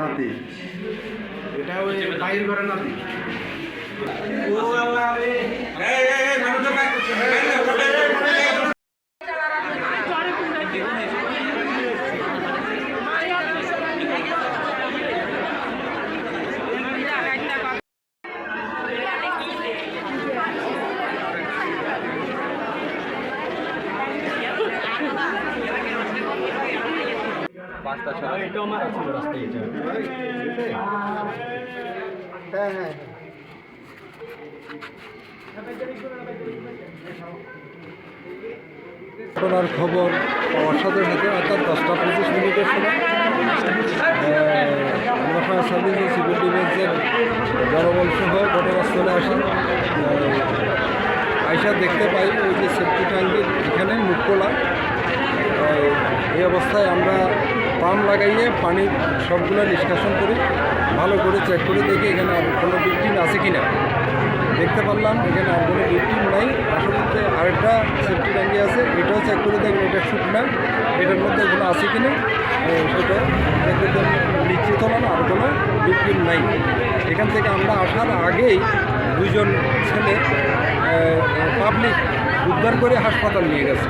নাতি। এটা ওই বাইর ঘরের নাতি। হ্যাঁ হ্যাঁ ঘটনার খবর পাওয়ার সাথে সাথে অর্থাৎ দশটা পঁচিশ মিনিটের সময় আমরা ফায়ার সার্ভিসের সিভিল ডিফেন্সের জনবল সহ ঘটনাস্থলে আসি। আইসা দেখতে পাই ওই যে সেফটি ট্যাঙ্কের এখানে মুখ খোলা। এই অবস্থায় আমরা পাম্প লাগাইয়ে পানির সবগুলো নিষ্কাশন করি, ভালো করে চেক করে, দেখি এখানে আর কোনো ভিকটিম আছে কি না দেখতে পারলাম এখানে আর কোনো ভিকটিম নাই। আসলে আরেকটা সেফটি ট্যাঙ্কি আছে, এটাও চেক করে দেখবেন এটা শুকনা এটার মধ্যে কোনো আছে কি না সেটা দেখতে নিশ্চিত হলাম আর কোনো ভিকটিম নাই। এখান থেকে আমরা আসার আগেই দুজন ছেলে পাবলিক উদ্ধার করে হাসপাতাল নিয়ে গেছে।